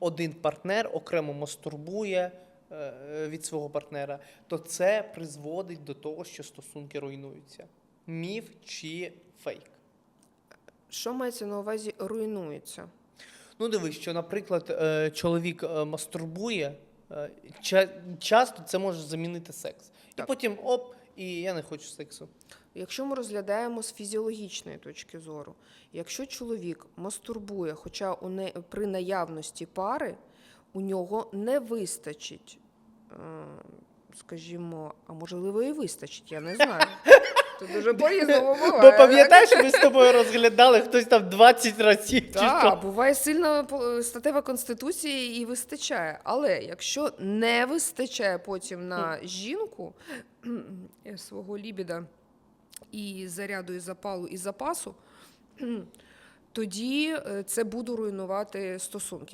один партнер окремо мастурбує е, від свого партнера, то це призводить до того, що стосунки руйнуються. Міф чи фейк? Що мається на увазі руйнується? Ну, дивись, що, наприклад, е, чоловік е, мастурбує, е, часто це може замінити секс. І потім оп, і я не хочу сексу. Якщо ми розглядаємо з фізіологічної точки зору, якщо чоловік мастурбує, хоча у не, при наявності пари у нього не вистачить, е, скажімо, а можливо і вистачить, я не знаю. Це дуже буває. Бо пам'ятаєш, ми з тобою розглядали хтось там 20 разів. чи Так, що? буває сильна статева конституція і вистачає. Але якщо не вистачає потім на жінку е, свого лібіда і заряду, і запалу, і запасу, тоді е, це буде руйнувати стосунки.